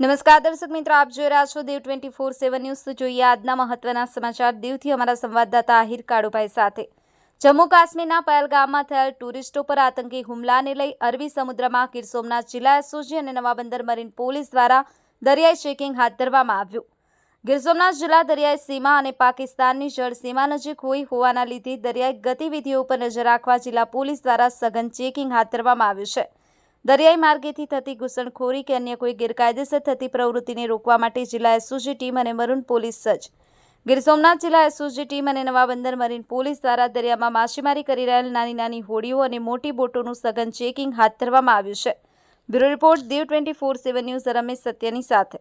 નમસ્કાર દર્શક મિત્રો, આપ જોઈ રહ્યા છો Diu twenty four seven news જોઈએ આજના મહત્વના સમાચાર. દીવથી અમારા સંવાદદાતા આહિર કાળુભાઈ સાથે. જમ્મુ કાશ્મીરના પહેલગામમાં થયેલ ટુરિસ્ટો પર આતંકી હુમલાને લઈ અરબી સમુદ્રમાં ગીર જિલ્લા એસઓજી અને નવાબંદર મરીન પોલીસ દ્વારા દરિયાઈ ચેકિંગ હાથ ધરવામાં આવ્યું. ગીર જિલ્લા દરિયાઈ સીમા અને પાકિસ્તાનની જળ સીમા નજીક હોય હોવાના લીધે દરિયાઈ ગતિવિધિઓ પર નજર રાખવા જિલ્લા પોલીસ દ્વારા સઘન ચેકિંગ હાથ ધરવામાં આવ્યું છે. દરિયાઈ માર્ગેથી થતી ઘૂસણખોરી કે અન્ય કોઈ ગેરકાયદેસર થતી પ્રવૃત્તિને રોકવા માટે જિલ્લા એસઓજી ટીમ અને મરૂન પોલીસ સજ્જ. ગીર સોમનાથ જિલ્લા એસઓજી ટીમ અને નવાબંદર મરીન પોલીસ દ્વારા દરિયામાં માછીમારી કરી રહેલ નાની નાની હોડીઓ અને મોટી બોટોનું સઘન ચેકિંગ હાથ ધરવામાં આવ્યું છે. Bureau report, Diu twenty four seven news, Ramesh સત્યની સાથે.